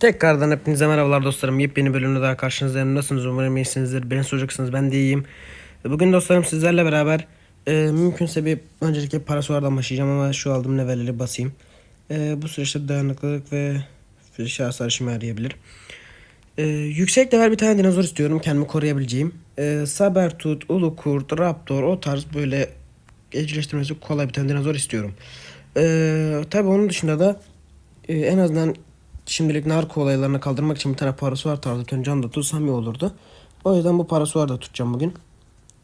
Tekrardan hepinize merhabalar dostlarım. Yepyeni bölümde daha karşınızdayım. Nasılsınız? Umarım iyisinizdir. Beni soracaksınız. Ben de iyiyim. Bugün dostlarım sizlerle beraber e, mümkünse bir öncelikle parasulardan başlayacağım ama şu aldığım levelleri basayım. E, bu süreçte dayanıklılık ve şahsı arşımı arayabilir. E, yüksek level bir tane dinozor istiyorum kendimi koruyabileceğim. E, Sabertooth, Ulukurt, Raptor o tarz böyle evcilleştirmesi kolay bir tane dinozor istiyorum. E, tabii onun dışında da e, en azından şimdilik narko olaylarını kaldırmak için bir tane parasuar tarzı can da tutsam iyi olurdu. O yüzden bu parasuar da tutacağım bugün.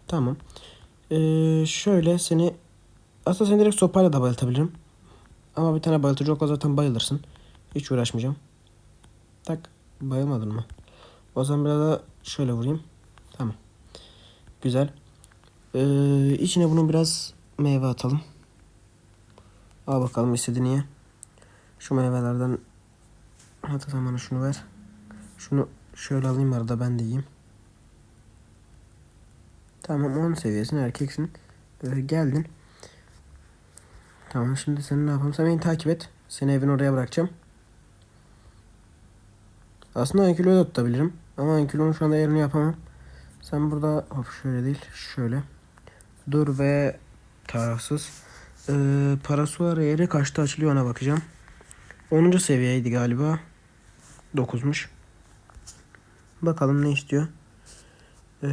Tamam. Ee, şöyle seni aslında seni direkt sopayla da bayıltabilirim. Ama bir tane bayıltıcı okla zaten bayılırsın. Hiç uğraşmayacağım. Tak. Bayılmadın mı? O zaman biraz da şöyle vurayım. Tamam. Güzel. Ee, içine bunu biraz meyve atalım. Al bakalım istediğini ye. Şu meyvelerden Hatta sen şunu ver. Şunu şöyle alayım arada ben de yiyeyim. Tamam 10 seviyesin erkeksin. Ee, geldin. Tamam şimdi sen ne yapalım? Sen beni takip et. Seni evin oraya bırakacağım. Aslında Ankylo'yu da tutabilirim. Ama Ankylo'nun şu anda yerini yapamam. Sen burada hop şöyle değil şöyle. Dur ve tarafsız. Ee, Parasuar yeri kaçta açılıyor ona bakacağım. 10. seviyeydi galiba. 9'muş. Bakalım ne istiyor. Ee,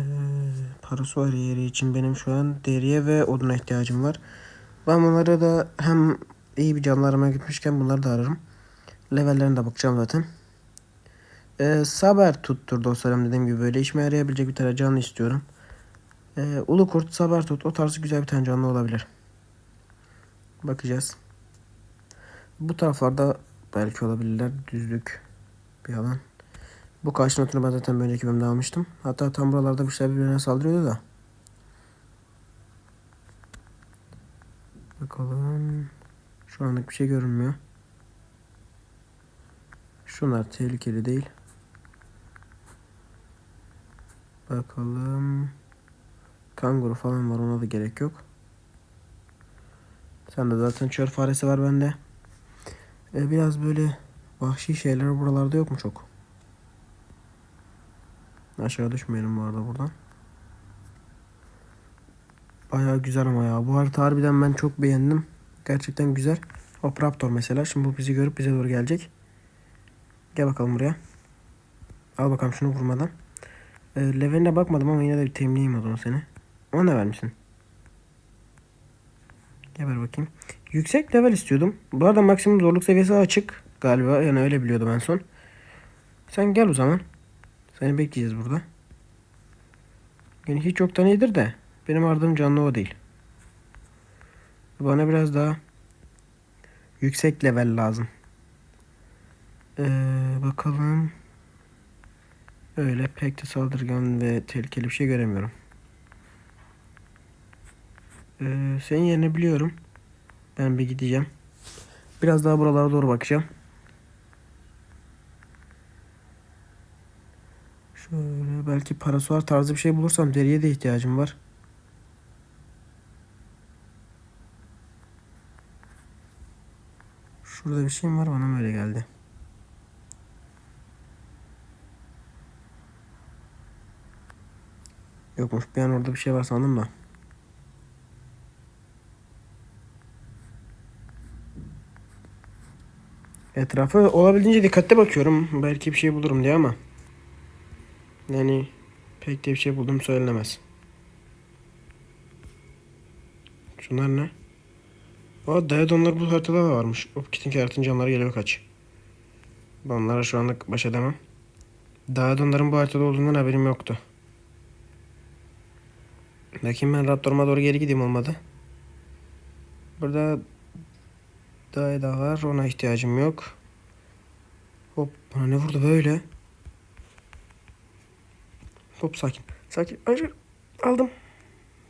Parasuar yeri için benim şu an deriye ve oduna ihtiyacım var. Ben bunları da hem iyi bir canlarıma gitmişken bunları da ararım. Levellerine de bakacağım zaten. Ee, Saber tuttur dostlarım dediğim gibi böyle işime yarayabilecek bir tane canlı istiyorum. Ee, Ulu Kurt, Saber tut o tarzı güzel bir tane canlı olabilir. Bakacağız. Bu taraflarda belki olabilirler. Düzlük bir alan. Bu karşı notunu ben zaten bir önceki bölümde almıştım. Hatta tam buralarda bir şeyler birbirine saldırıyordu da. Bakalım. Şu anlık bir şey görünmüyor. Şunlar tehlikeli değil. Bakalım. Kanguru falan var ona da gerek yok. Sen de zaten çöl faresi var bende. Ee, biraz böyle vahşi şeyler buralarda yok mu çok? Aşağı düşmeyelim bu arada buradan. Baya güzel ama ya. Bu harita harbiden ben çok beğendim. Gerçekten güzel. Hop Raptor mesela. Şimdi bu bizi görüp bize doğru gelecek. Gel bakalım buraya. Al bakalım şunu vurmadan. Ee, leveline bakmadım ama yine de bir temleyeyim o seni. Ona ne vermişsin? Gel ver bakayım. Yüksek level istiyordum. Bu arada maksimum zorluk seviyesi açık galiba. Yani öyle biliyordum en son. Sen gel o zaman. Seni bekleyeceğiz burada. Yani hiç yoktan iyidir de. Benim ardığım canlı o değil. Bana biraz daha yüksek level lazım. Ee, bakalım. Öyle pek de saldırgan ve tehlikeli bir şey göremiyorum. Ee, senin yerini biliyorum. Ben bir gideceğim. Biraz daha buralara doğru bakacağım. Şöyle belki parasuar tarzı bir şey bulursam deriye de ihtiyacım var. Şurada bir şey mi var bana mı öyle geldi? Yokmuş bir an orada bir şey var sandım da. Etrafı olabildiğince dikkatli bakıyorum. Belki bir şey bulurum diye ama. Yani pek de bir şey buldum söylenemez. Şunlar ne? O Diadonlar bu haritada da varmış. Opkit'in yaratın canları geliyor kaç. Ben onlara şu anlık baş edemem. Diadonların bu haritada olduğundan haberim yoktu. Bakayım ben Raptor'uma doğru geri gideyim olmadı. Burada daha da var. Ona ihtiyacım yok. Hop bana ne vurdu böyle? Hop sakin. Sakin. Hayır. Aldım.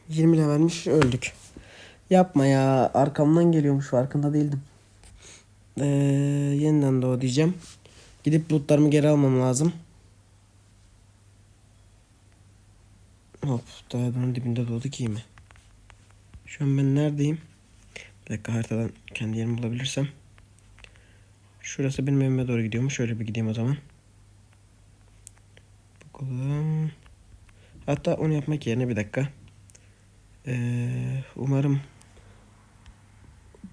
20 vermiş öldük. Yapma ya. Arkamdan geliyormuş farkında değildim. Ee, yeniden doğ diyeceğim. Gidip bulutlarımı geri almam lazım. Hop bunun dibinde doğdu ki mi? Şu an ben neredeyim? Bir dakika haritadan kendi yerimi bulabilirsem. Şurası benim evime doğru gidiyormuş. Şöyle bir gideyim o zaman. Bakalım. Hatta onu yapmak yerine bir dakika. Ee, umarım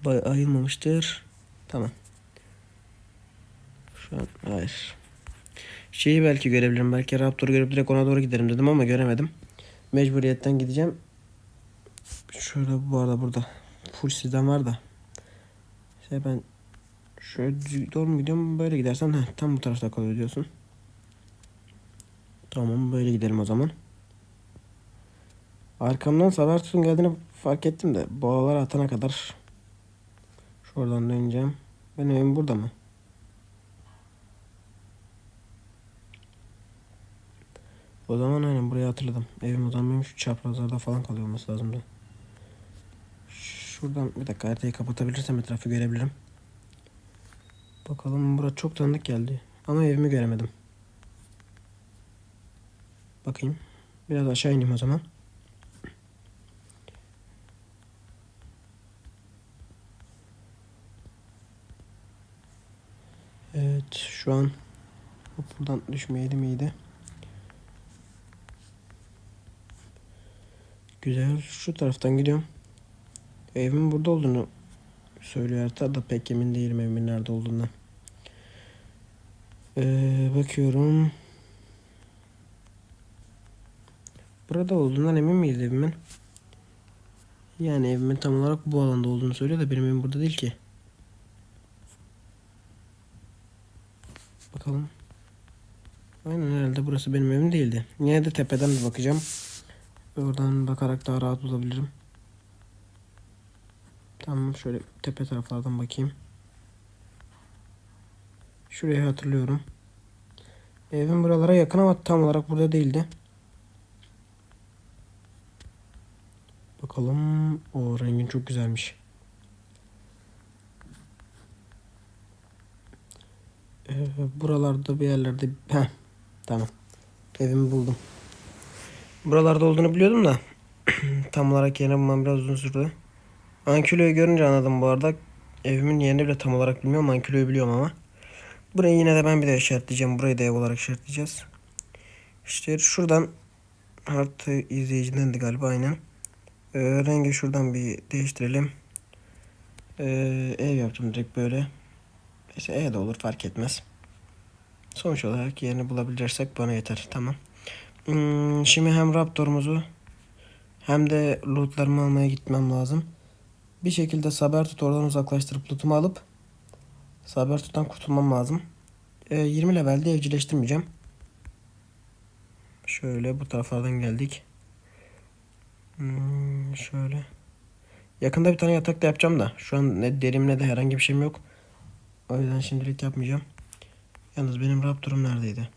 ayılmamıştır. Tamam. Şu an hayır. Şeyi belki görebilirim. Belki Raptor'u görüp direkt ona doğru giderim dedim ama göremedim. Mecburiyetten gideceğim. Şöyle bu arada burada full sizden var da. İşte ben şöyle doğru mu gidiyorum? Böyle gidersen heh, tam bu tarafta kalıyor diyorsun. Tamam böyle gidelim o zaman. Arkamdan Sabertus'un geldiğini fark ettim de boğalar atana kadar şuradan döneceğim. Benim evim burada mı? O zaman aynen burayı hatırladım. Evim o zaman benim şu çaprazlarda falan kalıyor olması lazımdı. Şuradan bir dakika haritayı kapatabilirsem etrafı görebilirim. Bakalım bura çok tanıdık geldi. Ama evimi göremedim. Bakayım. Biraz aşağı ineyim o zaman. Evet şu an buradan düşmeyeydim iyiydi. Güzel şu taraftan gidiyorum. Evimin burada olduğunu söylüyor harita da pek emin değilim evimin nerede olduğundan. Ee, bakıyorum. Burada olduğundan emin miyiz evimin? Yani evimin tam olarak bu alanda olduğunu söylüyor da benim evim burada değil ki. Bakalım. Aynen herhalde burası benim evim değildi. Yine de tepeden bir bakacağım. Oradan bakarak daha rahat bulabilirim. Tamam şöyle tepe taraflardan bakayım. Şurayı hatırlıyorum. Evim buralara yakın ama tam olarak burada değildi. Bakalım. O rengin çok güzelmiş. Ee, buralarda bir yerlerde... Heh, tamam. Evimi buldum. Buralarda olduğunu biliyordum da tam olarak yerini bulmam biraz uzun sürdü. Ankylo'yu görünce anladım bu arada. Evimin yerini bile tam olarak bilmiyorum. Ankylo'yu biliyorum ama. Burayı yine de ben bir de işaretleyeceğim. Burayı da ev olarak işaretleyeceğiz. İşte şuradan harita izleyicidendi galiba aynen. Ee, rengi şuradan bir değiştirelim. Ee, ev yaptım direkt böyle. Neyse ev de olur fark etmez. Sonuç olarak yerini bulabilirsek bana yeter. Tamam. Hmm, şimdi hem Raptor'umuzu hem de lootlarımı almaya gitmem lazım. Bir şekilde Sabertut oradan uzaklaştırıp lootumu alıp Sabertut'tan kurtulmam lazım. Ee, 20 levelde evcilleştirmeyeceğim. Şöyle bu taraflardan geldik. Hmm, şöyle. Yakında bir tane yatak da yapacağım da. Şu an ne derim ne de herhangi bir şeyim yok. O yüzden şimdilik yapmayacağım. Yalnız benim Raptor'um neredeydi?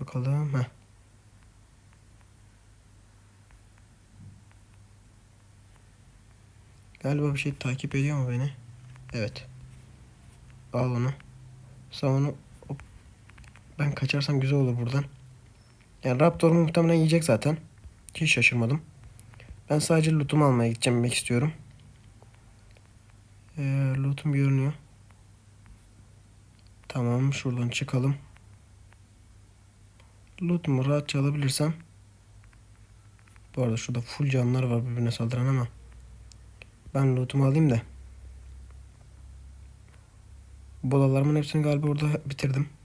Bakalım. Heh. Galiba bir şey takip ediyor mu beni? Evet. Al onu. Sen onu ben kaçarsam güzel olur buradan. Yani Raptor'u muhtemelen yiyecek zaten. Hiç şaşırmadım. Ben sadece lootumu almaya gideceğim demek istiyorum. Ee, lootum görünüyor. Tamam şuradan çıkalım. Lootumu rahatça alabilirsem. Bu arada şurada full canlılar var birbirine saldıran ama. Ben lootumu alayım da. Bolalarımın hepsini galiba orada bitirdim.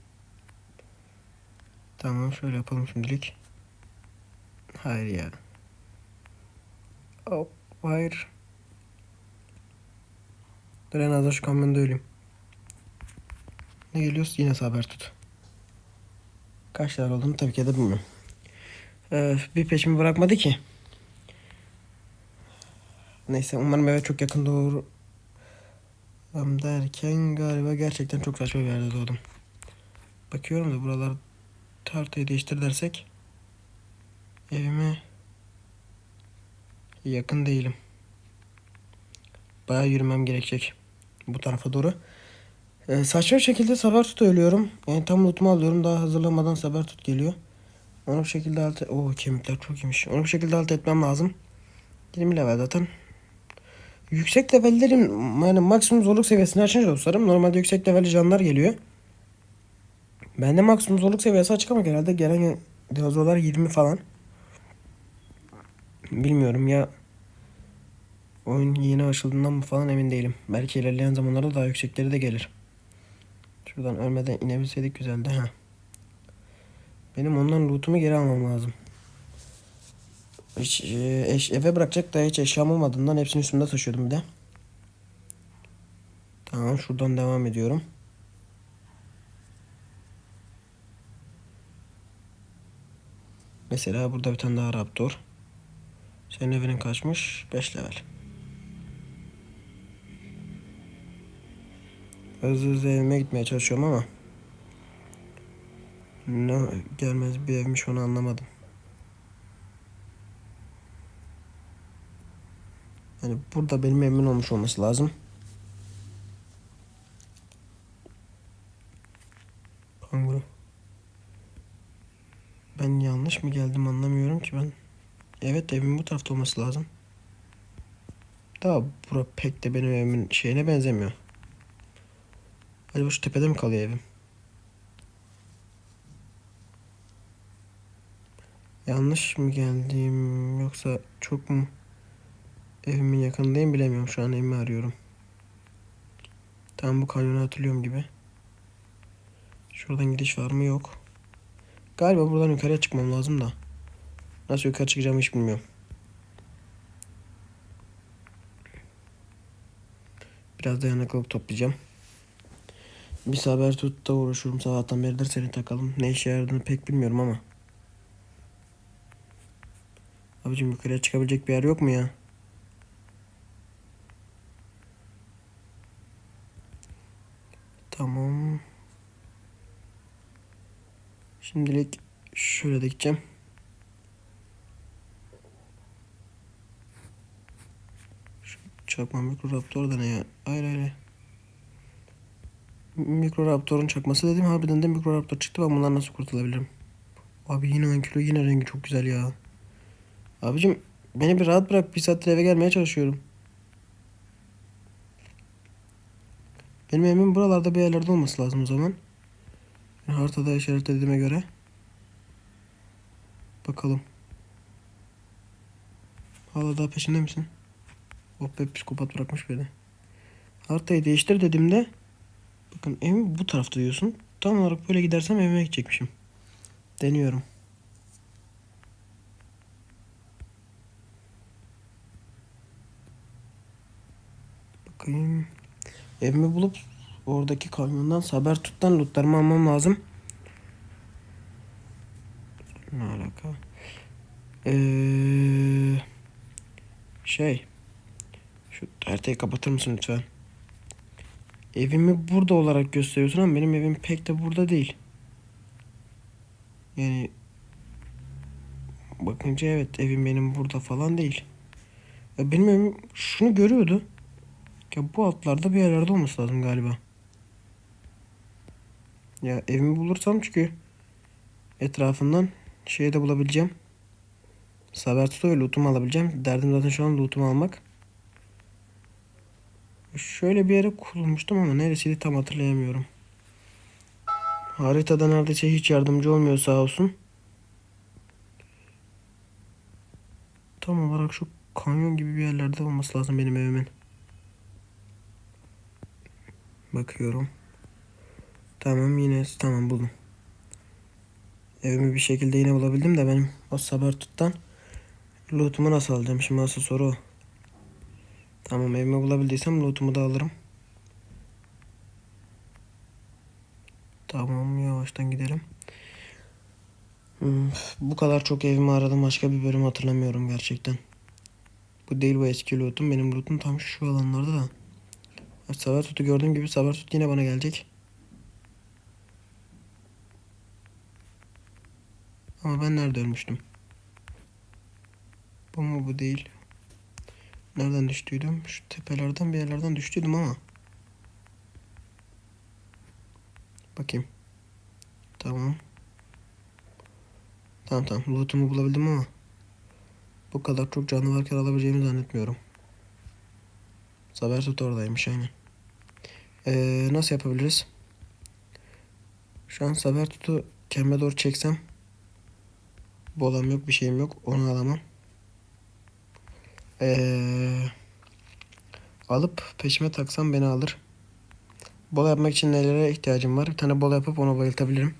Tamam şöyle yapalım şimdilik. Hayır ya. Oh, hayır. Dur en azından şu kamyonda öleyim. Ne geliyoruz? Yine haber tut. Kaç tane olduğunu tabii ki de bilmiyorum. Ee, bir peşimi bırakmadı ki. Neyse umarım eve çok yakın doğru derken galiba gerçekten çok saçma bir yerde doğdum. Bakıyorum da buralar tartayı değiştir dersek evime yakın değilim. Bayağı yürümem gerekecek bu tarafa doğru. Ee, saçma bir şekilde Sabertut ölüyorum. Yani tam lootumu alıyorum. Daha hazırlamadan Sabertut geliyor. Onu bir şekilde halt... Oo kemikler çok iyiymiş. Onu bir şekilde halt etmem lazım. 20 level zaten. yüksek levellerin yani maksimum zorluk seviyesini açınca dostlarım normalde yüksek levelli canlar geliyor. Bende maksimum zorluk seviyesi açık ama genelde gelen dinozorlar 20 falan. Bilmiyorum ya oyun yeni açıldığından mı falan emin değilim. Belki ilerleyen zamanlarda daha yüksekleri de gelir. Şuradan ölmeden inebilseydik güzeldi ha. Benim ondan lootumu geri almam lazım. Hiç, e, eş, eve bırakacak da hiç eşyam olmadığından hepsini üstümde taşıyordum bir de. Tamam şuradan devam ediyorum. Mesela burada bir tane daha raptor. Senin evinin kaçmış? 5 level. Hızlı hızlı evime gitmeye çalışıyorum ama ne gelmez bir evmiş onu anlamadım. Yani burada benim evimin olmuş olması lazım. Kanguru. Ben yanlış mı geldim anlamıyorum ki ben. Evet evim bu tarafta olması lazım. Daha bura pek de benim evimin şeyine benzemiyor. Acaba şu tepede mi kalıyor evim? Yanlış mı geldim yoksa çok mu evimin yakınındayım bilemiyorum. Şu an evimi arıyorum. Tam bu kanyonu hatırlıyorum gibi. Şuradan gidiş var mı? Yok. Galiba buradan yukarıya çıkmam lazım da. Nasıl yukarı çıkacağımı hiç bilmiyorum. Biraz dayanıklılık toplayacağım. Bir haber tutta uğraşıyorum sabahtan beridir seni takalım. Ne işe yaradığını pek bilmiyorum ama. Abicim yukarıya çıkabilecek bir yer yok mu ya? Tamam. Şimdilik şöyle de gideceğim. Şu çakma mikroraptor da ne ya? Hayır hayır. Mikroraptorun çakması dedim harbiden de mikroraptor çıktı ben bundan nasıl kurtulabilirim? Abi yine ankilo yine rengi çok güzel ya. Abicim beni bir rahat bırak bir saattir eve gelmeye çalışıyorum. Benim evimin buralarda bir yerlerde olması lazım o zaman. Haritada işaretlediğime göre. Bakalım. Hala daha peşinde misin? Oh be psikopat bırakmış beni. Haritayı değiştir dediğimde bakın evim bu tarafta diyorsun. Tam olarak böyle gidersem evime gidecekmişim. Deniyorum. Bakayım. Evimi bulup oradaki kamyondan Sabertut'tan lootlarımı almam lazım. Ne alaka? Ee, şey. Şu haritayı kapatır mısın lütfen? Evimi burada olarak gösteriyorsun ama benim evim pek de burada değil. Yani bakınca evet evim benim burada falan değil. Ya benim evim şunu görüyordu. Ya bu altlarda bir yerlerde olması lazım galiba. Ya evimi bulursam çünkü etrafından şeyi de bulabileceğim. Sabertuto ve lootumu alabileceğim. Derdim zaten şu an lootumu almak. Şöyle bir yere kurulmuştum ama neresiydi tam hatırlayamıyorum. Haritada neredeyse hiç yardımcı olmuyor sağ olsun. Tam olarak şu kanyon gibi bir yerlerde olması lazım benim evimin. Bakıyorum. Tamam yine tamam buldum. Evimi bir şekilde yine bulabildim de benim o Sabertut'tan lootumu nasıl alacağım şimdi asıl soru o. Tamam evimi bulabildiysem lootumu da alırım. Tamam yavaştan gidelim. Hmm, bu kadar çok evimi aradım başka bir bölüm hatırlamıyorum gerçekten. Bu değil bu eski lootum. Benim lootum tam şu alanlarda da. Sabertut'u gördüğüm gibi Sabertut yine bana gelecek. Ama ben nerede ölmüştüm? Bu mu bu değil. Nereden düştüydüm? Şu tepelerden bir yerlerden düştüydüm ama. Bakayım. Tamam. Tamam tamam. Lootumu bulabildim ama. Bu kadar çok canlı varken alabileceğimi zannetmiyorum. Saber tut oradaymış aynen. Ee, nasıl yapabiliriz? Şu an Saber tutu kendime doğru çeksem. Bolam yok bir şeyim yok. Onu alamam. Ee, alıp peşime taksam beni alır. Bola yapmak için nelere ihtiyacım var? Bir tane bola yapıp onu bayıltabilirim.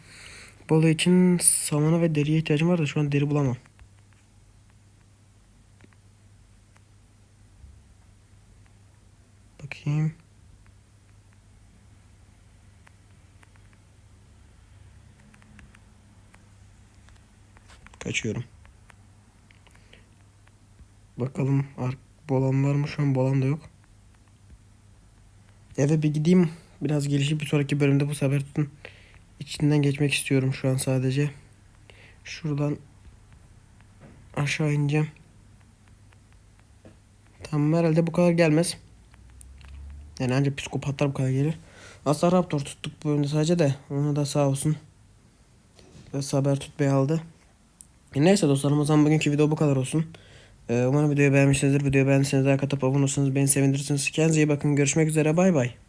Bola için samana ve deriye ihtiyacım var da şu an deri bulamam. Bakayım. Kaçıyorum. Bakalım bolam var mı? Şu an bolam da yok. Eve bir gideyim. Biraz gelişip bir sonraki bölümde bu sefer tutun. İçinden geçmek istiyorum şu an sadece. Şuradan aşağı ineceğim. Tamam herhalde bu kadar gelmez. Yani ancak psikopatlar bu kadar gelir. Aslında Raptor tuttuk bu bölümde sadece de. Ona da sağ olsun. Ve Saber tut bey aldı. E neyse dostlarım o zaman bugünkü video bu kadar olsun. Ee, umarım videoyu beğenmişsinizdir. Videoyu beğendiyseniz like atıp abone olursanız beni sevindirirsiniz. Kendinize iyi bakın. Görüşmek üzere. Bay bay.